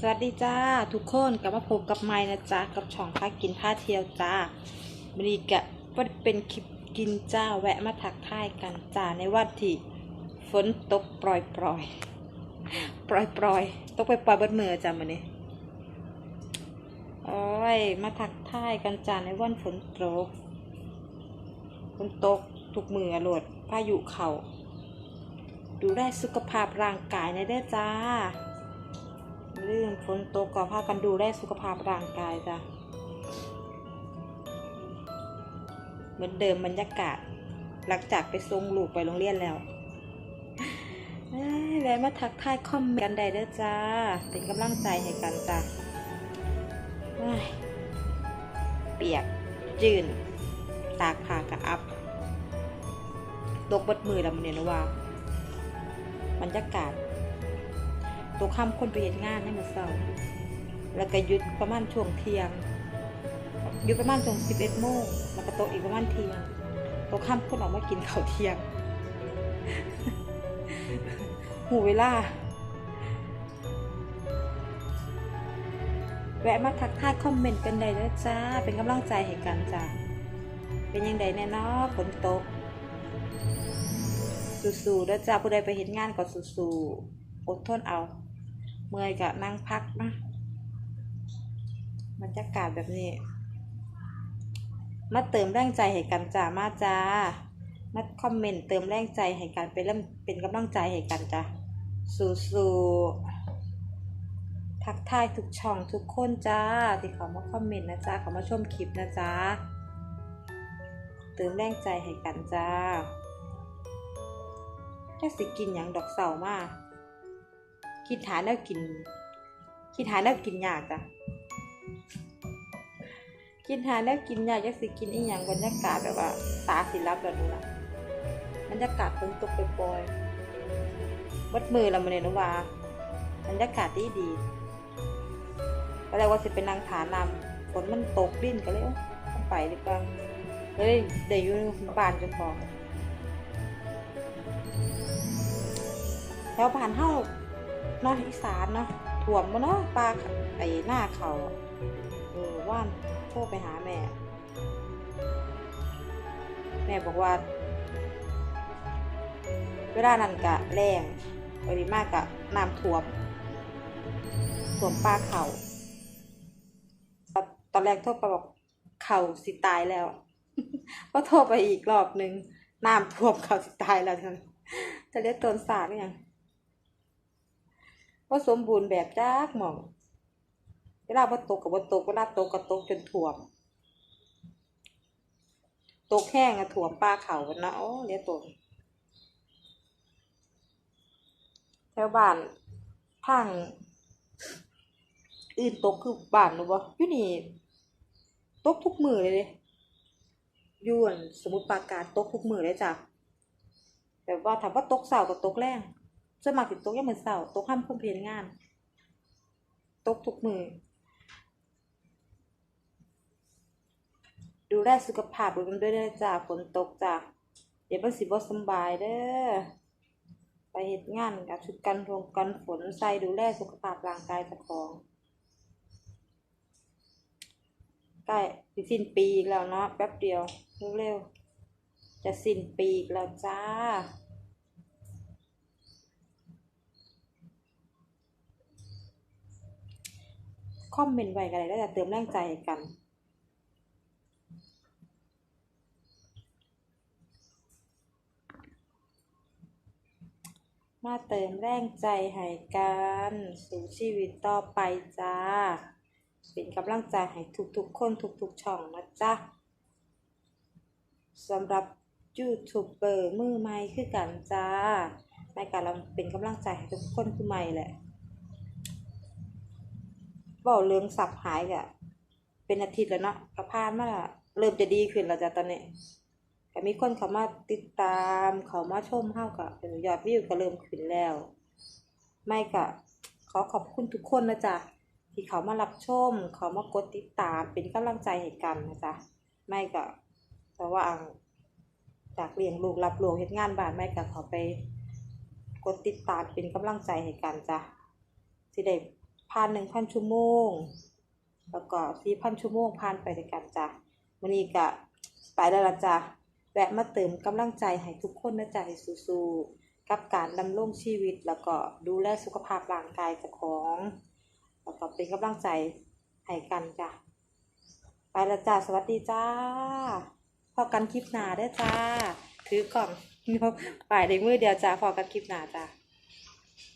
สวัสดีจ้าทุกคนกลับมาพบกับไม้นะจ๊ะกับช่องพากินพาเที่ยวจ้าวันนี้กะเป็นคลิปกินจ้าแวะมาทักท่ายกันจ้าในวันที่ฝนตกปล่อยปล่อยปล่อยปล่อยตกไปปล่อยบนมือจ้ามันนี้โอ้ยมาทักท่ายกันจ้าในวันฝนตกฝนตกทุกมือโหลดพายุเขาดูแลสุขภาพร่างกายในอยเด้จ้า เรื่องฝนตกก็พากันดูแลสุขภาพร่างกายจ้ะเหมือนเดิมบรรยากาศ หลังจากไปส่งลูกไปโรงเรียนแล้วเอ้วมาทักทายคอมเมนต์กันได้เด้อจ้า เป็นกำลังใจให้กันจ้ะเปียกจืนตากผ้ากระอับตกบดมือแล้วมันเนี่ยนะว่าบรรยากาศ ตัวค่ำคนไปเห็นงานในมือเสาร์แล้วก็หยุดประมาณช่วงเที่ยงหยุดประมาณช่วงสิบเอ็ดโมงแล้วก็โตอีกประมาณเที่ยงตัวค่ำคนออกมากินข้าวเที่ยงหูเวลา แวะมาทักทายคอมเมนต์กันได้แล้วจ้า เป็นกำลังใจให้กันจ้าเป็นยังไงแน่นอฝนตก สู้ๆแล้วจ้าผู้ใดไปเห็นงานก็สู้ๆอดทนเอา เมื่อยกะนั่งพักนะบรรยากาศแบบนี้ มาเติมแรงใจให้กันจ้ามาจ้ามาคอมเมนต์เติมแรงใจให้กันเป็นเริ่มเป็นกำลังใจให้กันจ้าสู้ๆทักทายทุกช่องทุกคนจ้าที่เขามาคอมเมนต์นะจ้าเขามาชมคลิปนะจ้าเติมแรงใจให้กันจ้าแค่สิกินอย่างดอกเสามา คิดหาแล้วกิน คิดหาแล้วกินยากจ้ะคิดหาแล้วกินยากยักสิกินอีหยังบรรยากาศแบบว่า ตาสิรับแบบนี้ละบรรยากาศฝนตกปล่อยวัดมือเรามาเนี่ยนะว่าบรรยากาศดีดีก็เลยว่าสิเป็นนางฐานนำฝนมันตกดิ้นก็เลยต้องไปดีกว่าเลยเดี๋ยวอยู่บ้านจะพอแถวบ้านเฮา เนอกอีสานเนาะถ่วมมาเนาะปลาไอ้หน้าเขาเออว่านโทรไปหาแม่ แม่บอกว่า เวลานั้นกะแรงปริมากกะน้ำท่วมท่วมปลาเขาตอนแรกโทรไปบอกเขาสิตายแล้วก็โทรไปอีกรอบหนึ่งน้ำท่วมเขาสิตายแล้วท่านจะเรียกตนสาหรือยัง ว่าสมบูรณ์แบบจักหมอง เวลาบ่ตกกับบ่ตกเวลาตกก็ตกจนท่วม ตกแห้งอะท่วมปลาเขากันนะโอ้เดี๋ยตกแถวบ้านพังอื่นตกคือบ้านหนูบ่อยู่นี่ตกทุกมือเลยเด้อยวนสมุทรปาการตกทุกมือเลยจ้ะแบบว่าถามว่าตกเสากับตกแรง ส่วนมากติดตกยังเหมือนเสาร์ตกห้ามคนเพียนงาน ตกทุกมือ ดูแลสุขภาพกันด้วยเด้อจ้าฝนตกจ้าเดี๋ยวมันสิบ่สบายเด้อ ไปเหตุงานกับชุดกันทงกันฝนใส่ดูแลสุขภาพร่างกายเจ้าของใกล้สิสิ้นปีอีกแล้วเนาะแป๊บเดียวเร็วๆจะสิ้นปีอีกแล้วจ้า คอมเมนต์ไว้กันเลยแล้วจะเติมแรงใจกันมาเติมแรงใจให้กันสู่ชีวิตต่อไปจ้า เป็นกำลังใจให้ทุกๆคนทุกๆช่องนะจ๊ะสำหรับยูทูบเบอร์มือใหม่คือกันจ้าในการเราเป็นกำลังใจให้ทุกคนคือใหม่แหละ บอกเรื่องสับหายกะเป็นอาทิตย์แล้วเนาะกระพานมาละเริ่มจะดีขึ้นแล้วจ้ะตอนนี้ก็มีคนเขามาติดตามเขามาชมเฮาก็เออยอดวิวก็เริ่มขึ้นแล้ว ไม่ก็ขอขอบคุณทุกคนนะจ๊ะที่เขามารับชม เขามากดติดตามเป็นกำลังใจให้กันนะจ๊ะไม่ก็แต่ว่าจากเลี้ยงลูกรับลูกเฮ็ดงานบ้านไม่ก็เขาไป กดติดตามเป็นกำลังใจให้กันจ้ะสิได้ ผ่านหนึ่งพันชั่วโมง แล้วก็สี่พันชั่วโมงผ่านไปด้วยกันจ้ะวันนี้ก็ไปแล้วละจ้ะแวะมาเติมกำลังใจให้ทุกคนนะจ๊ะให้สู้ๆกับการดำรงชีวิตแล้วก็ดูแลสุขภาพร่างกายเจ้าของ แล้วก็เป็นกำลังใจให้กันจ้ะไปล้วจ้าสวัสดีจ้าพอกันคลิปหนาเด้จ้า ถือกล่องไปในมือเดียวจ้าพอกันคลิปหนาจ้า